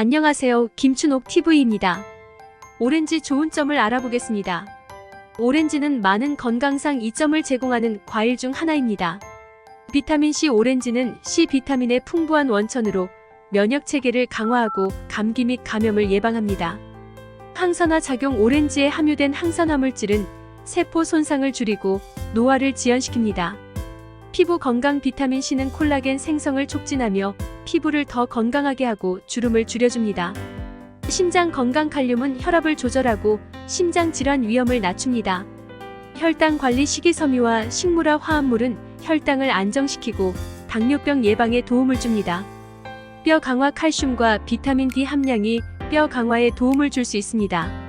안녕하세요. 김춘옥 TV입니다. 오렌지 좋은 점을 알아보겠습니다. 오렌지는 많은 건강상 이점을 제공하는 과일 중 하나입니다. 비타민C 오렌지는 C 비타민의 풍부한 원천으로 면역 체계를 강화하고 감기 및 감염을 예방합니다. 항산화 작용 오렌지에 함유된 항산화 물질은 세포 손상을 줄이고 노화를 지연시킵니다. 피부 건강 비타민 C는 콜라겐 생성을 촉진하며 피부를 더 건강하게 하고 주름을 줄여줍니다. 심장 건강 칼륨은 혈압을 조절하고 심장 질환 위험을 낮춥니다. 혈당 관리 식이섬유와 식물화 화합물은 혈당을 안정시키고 당뇨병 예방에 도움을 줍니다. 뼈 강화 칼슘과 비타민 D 함량이 뼈 강화에 도움을 줄 수 있습니다.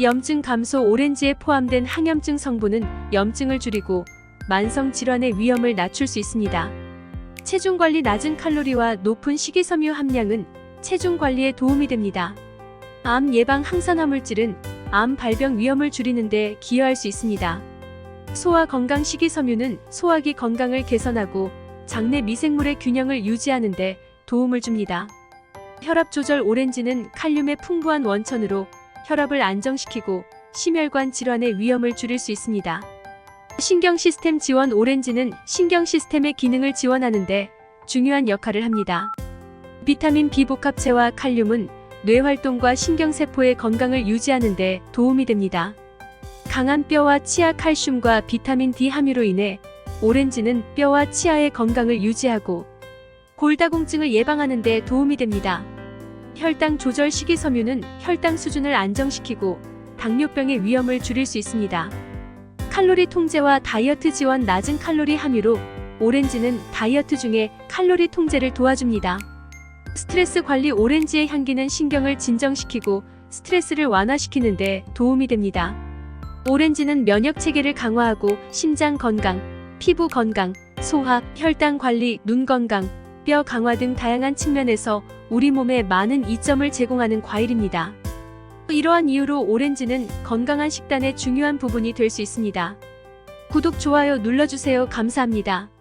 염증 감소 오렌지에 포함된 항염증 성분은 염증을 줄이고 만성 질환의 위험을 낮출 수 있습니다. 체중 관리 낮은 칼로리와 높은 식이섬유 함량은 체중 관리에 도움이 됩니다. 암 예방 항산화 물질은 암 발병 위험을 줄이는 데 기여할 수 있습니다. 소화 건강 식이섬유는 소화기 건강을 개선하고 장내 미생물의 균형을 유지하는 데 도움을 줍니다. 혈압 조절 오렌지는 칼륨의 풍부한 원천으로 혈압을 안정시키고 심혈관 질환의 위험을 줄일 수 있습니다. 신경 시스템 지원 오렌지는 신경 시스템의 기능을 지원하는데 중요한 역할을 합니다. 비타민 B 복합체와 칼륨은 뇌 활동과 신경세포의 건강을 유지하는 데 도움이 됩니다. 강한 뼈와 치아 칼슘과 비타민 D 함유로 인해 오렌지는 뼈와 치아의 건강을 유지하고 골다공증을 예방하는 데 도움이 됩니다. 혈당 조절 식이섬유는 혈당 수준을 안정시키고 당뇨병의 위험을 줄일 수 있습니다. 칼로리 통제와 다이어트 지원 낮은 칼로리 함유로 오렌지는 다이어트 중에 칼로리 통제를 도와줍니다. 스트레스 관리 오렌지의 향기는 신경을 진정시키고 스트레스를 완화시키는데 도움이 됩니다. 오렌지는 면역 체계를 강화하고 심장 건강, 피부 건강, 소화, 혈당 관리, 눈 건강, 뼈 강화 등 다양한 측면에서 우리 몸에 많은 이점을 제공하는 과일입니다. 이러한 이유로 오렌지는 건강한 식단의 중요한 부분이 될 수 있습니다. 구독, 좋아요 눌러주세요. 감사합니다.